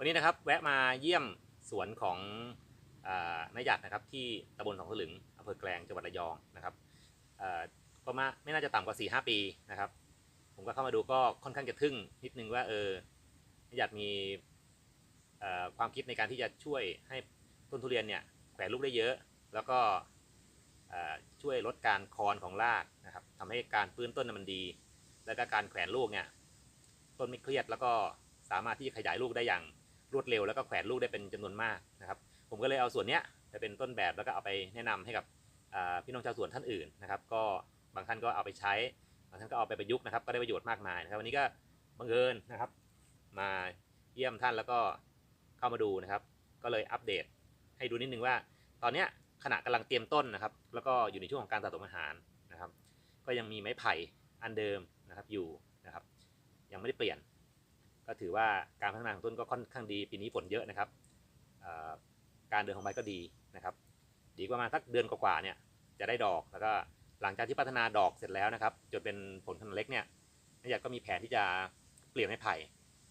วันนี้นะครับแวะมาเยี่ยมสวนของนายหยัดนะครับที่ตำบลสองสลึงอำเภอแกลงจังหวัดระยองนะครับก็มาไม่น่าจะต่ำกว่า4ี่หปีนะครับ ผมก็เข้ามาดูก็ค่อนข้างจะทึ่งนิดนึงว่าเออนายหยัดมีความคิดในการที่จะช่วยให้ต้นทุเรียนเนี่ยแขวนลูกได้เยอะ แล้วก็ช่วยลดการคอนของรากนะครับทำให้การฟื้นต้นมันดี แล้วก็การแขวนลูกเนี่ยต้นไม่เครียดแล้วก็สามารถที่จะขยายลูกได้อย่าง รวดเร็วแล้วก็แขวนลูกได้เป็นจำนวนมากนะครับ ผมก็เลยเอาส่วนเนี้ยไปเป็นต้นแบบแล้วก็เอาไปแนะนำให้กับพี่น้องชาวสวนท่านอื่นนะครับ ก็บางท่านก็เอาไปใช้บางท่านก็เอาไปประยุกต์นะครับ ก็ได้ประโยชน์มากมายนะครับวันนี้ก็บังเอิญนะครับ มาเยี่ยมท่านแล้วก็เข้ามาดูนะครับ ก็เลยอัปเดตให้ดูนิดนึงว่า ตอนเนี้ยขณะกำลังเตรียมต้นนะครับ แล้วก็อยู่ในช่วงของการสะสมอาหารนะครับ ก็ยังมีไม้ไผ่อันเดิมนะครับอยู่นะครับ ยังไม่ได้เปลี่ยน ก็ถือว่าการพัฒนาของต้นก็ค่อนข้างดีปีนี้ฝนเยอะนะครับการเดินของใบก็ดีนะครับ ดีประมาณสักเดือนกว่าๆเนี่ยจะได้ดอกแล้วก็หลังจากที่พัฒนาดอกเสร็จแล้วนะครับจนเป็นผลขนาดเล็กเนี่ยนายกก็มีแผนที่จะเปลี่ยนไม้ไผ่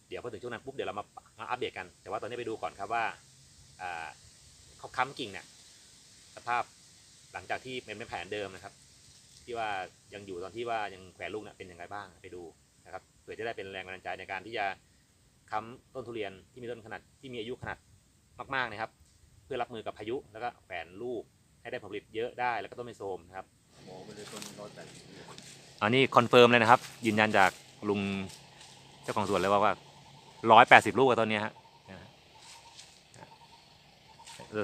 เดี๋ยวพอถึงช่วงนั้นปุ๊บเดี๋ยวเรามามาอัปเดตกัน แต่ว่าตอนนี้ไปดูก่อนครับว่าเขาค้ำกิ่งเนี่ยสภาพหลังจากที่เป็นไม้แผ่นเดิมนะครับ ที่ว่ายังอยู่ตอนที่ว่ายังแขวนลูกเนี่ยเป็นยังไงบ้างไปดู ผื่อจะได้เป็นแรงบันดาลใจในการที่จะค้ำต้นทุเรียนที่มีต้นขนาดที่มีอายุขนาดมากๆนะครับ เพื่อรับมือกับพายุแล้วก็แขวนลูกให้ได้ผลผลิตเยอะได้แล้วก็ต้นไม่โทรมนะครับหมอไปเลยต้นร้อยแปดสิบอันนี้คอนเฟิร์มเลยนะครับ ยืนยันจากลุงเจ้าของสวนเลยว่าว่าร้อยแปดสิบลูกต้นนี้ฮะ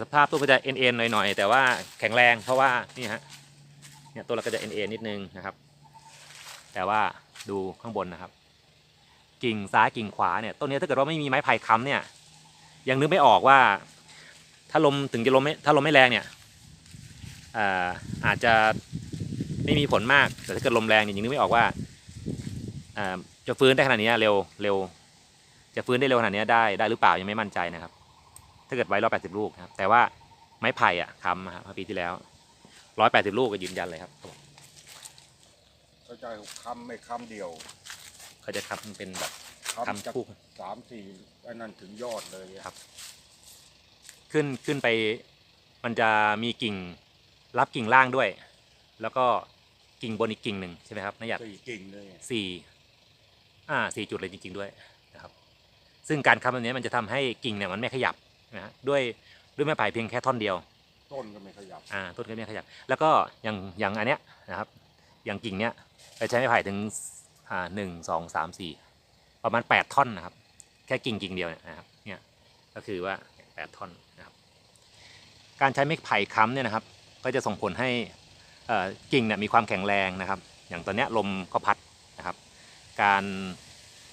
สภาพต้นก็จะเอ็นเอ็นหน่อยๆแต่ว่าแข็งแรงเพราะว่านี่ฮะเนี่ยต้นเราก็จะเอ็นเอ็นนิดนึงนะครับ แต่ว่าดูข้างบนนะครับ กิ่งซ้ายกิ่งขวาเนี่ยต้นนี้ถ้าเกิดว่าไม่มีไม้ไผ่ค้ำเนี่ย ยังนึกไม่ออกว่า ถ้าลมถึงจะลมไม่ถ้าลมไม่แรงเนี่ยอาจจะไม่มีผลมากแต่ถ้าเกิดลมแรงเนี่ยยังนึกไม่ออกว่าจะฟื้นได้ขนาดนี้เร็วเร็ว จะฟื้นได้เร็วขนาดนี้ได้ได้หรือเปล่ายังไม่มั่นใจนะครับ ถ้าเกิดไว้ร้อยแปดสิบลูกครับ แต่ว่าไม้ไผ่อะค้ำครับปีที่แล้วร้อยแปดสิบลูกก็ยืนยันเลยครับเขาจะคำไม่คำเดียว เขาจะค้ำเป็นแบบคำคำจากคู่สามสี่อันนั้นถึงยอดเลยอะครับ ขึ้นขึ้นไปมันจะมีกิ่งรับกิ่งล่างด้วย แล้วก็กิ่งบนอีกกิ่งหนึ่งใช่ไหมครับนายหยัดสี่กิ่งเลยสี่อ่าสี่จุดเลยจริง ๆด้วยนะครับ ซึ่งการค้ำแบบนี้มันจะทำให้กิ่งเนี่ยมันไม่ขยับนะฮะด้วยด้วยไม้ไผ่เพียงแค่ท่อนเดียว ต้นก็ไม่ขยับอ่าต้นก็ไม่ขยับ แล้วก็อย่างอย่างอันเนี้ยนะครับ อย่างกิ่งเนี้ยเราใช้ไม้ไผ่ถึง อ่าหนึ่งสองสามสี่ประมาณแปดท่อนนะครับ แค่กิ่งกิ่งเดียวเนี่ยนะครับเนี่ยก็คือว่าแปดท่อนนะครับการใช้ไม้ไผ่ค้ำเนี่ยนะครับ ก็จะส่งผลให้เอ่อกิ่งเนี่ยมีความแข็งแรงนะครับ อย่างตอนเนี้ยลมก็พัดนะครับ การ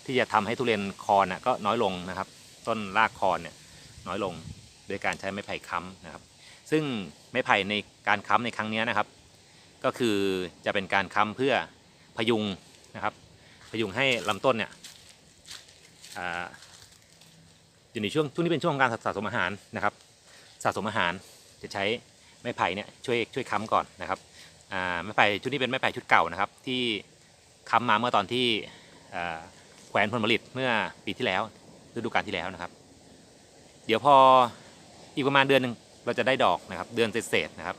ที่จะทำให้ทุเรียนคอนน่ะก็น้อยลงนะครับ ต้นรากคอนเนี่ยน้อยลงโดยการใช้ไม้ไผ่ค้ำนะครับ ซึ่งไม้ไผ่ในการค้ำในครั้งนี้นะครับ ก็คือจะเป็นการค้ำเพื่อพยุงนะครับ พยุงให้ลำต้นเนี่ยอยู่ในช่วงช่วงนี้เป็นช่วงของการสะสมอาหารนะครับ สะสมอาหารจะใช้ไม้ไผ่เนี่ยช่วยช่วยค้ำก่อนนะครับไม้ไผ่ชุดนี้เป็นไม้ไผ่ชุดเก่านะครับ ที่ค้ำมาเมื่อตอนที่แขวนผลผลิตเมื่อปีที่แล้วฤดูกาลที่แล้วนะครับ เดี๋ยวพออีกประมาณเดือนหนึ่งเราจะได้ดอกนะครับ เดือนเศษๆนะครับ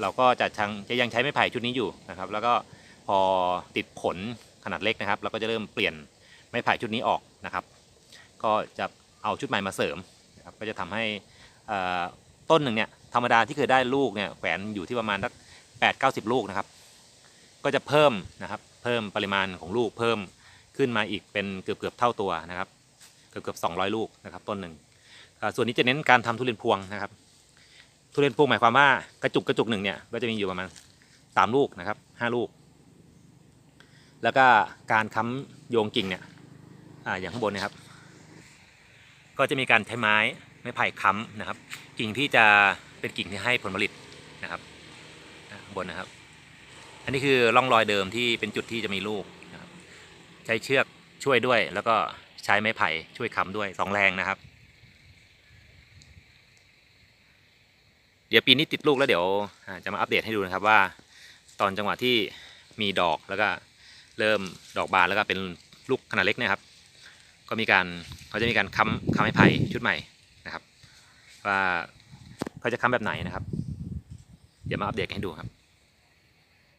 เราก็จะชังจะยังใช้ไม้ไผ่ชุดนี้อยู่นะครับ แล้วก็พอติดผล ขนาดเล็กนะครับ เราก็จะเริ่มเปลี่ยนไม้ไผ่ชุดนี้ออกนะครับ ก็จะเอาชุดใหม่มาเสริมนะครับก็จะทำให้ต้นหนึ่งเนี่ยธรรมดาที่เคยได้ลูกเนี่ยแขวนอยู่ที่ประมาณสักแปดเก้าสิบลูกนะครับ ก็จะเพิ่มนะครับเพิ่มปริมาณของลูกเพิ่มขึ้นมาอีกเป็นเกือบเกือบเท่าตัวนะครับ เกือบเกือบสองร้อยลูกนะครับต้นหนึ่งส่วนนี้จะเน้นการทำทุเรียนพวงนะครับทุเรียนพวงหมายความว่ากระจุกกระจุกหนึ่งเนี่ยก็จะมีอยู่ประมาณสามลูกนะครับห้าลูก แล้วก็การค้ำโยงกิ่งเนี่ยออย่างข้างบนนะครับ ก็จะมีการใช้ไม้ไม้ไผ่ค้ำนะครับ กิ่งที่จะเป็นกิ่งที่ให้ผลผลิตนะครับข้างบนนะครับ อันนี้คือร่องรอยเดิมที่เป็นจุดที่จะมีลูกนะครับ ใช้เชือกช่วยด้วย แล้วก็ใช้ไม้ไผ่ช่วยค้ำด้วยสองแรงนะครับ เดี๋ยวปีนี้ติดลูกแล้วเดี๋ยวจะมาอัปเดตให้ดูนะครับว่า ตอนจังหวะที่มีดอกแล้วก็ เริ่มดอกบานแล้วก็เป็นลูกขนาดเล็กนะครับ ก็มีการเขาจะมีการค้ำค้ำไม้ไผ่ชุดใหม่นะครับ ว่าเขาจะค้ำแบบไหนนะครับ เดี๋ยวมาอัปเดตให้ดูครับ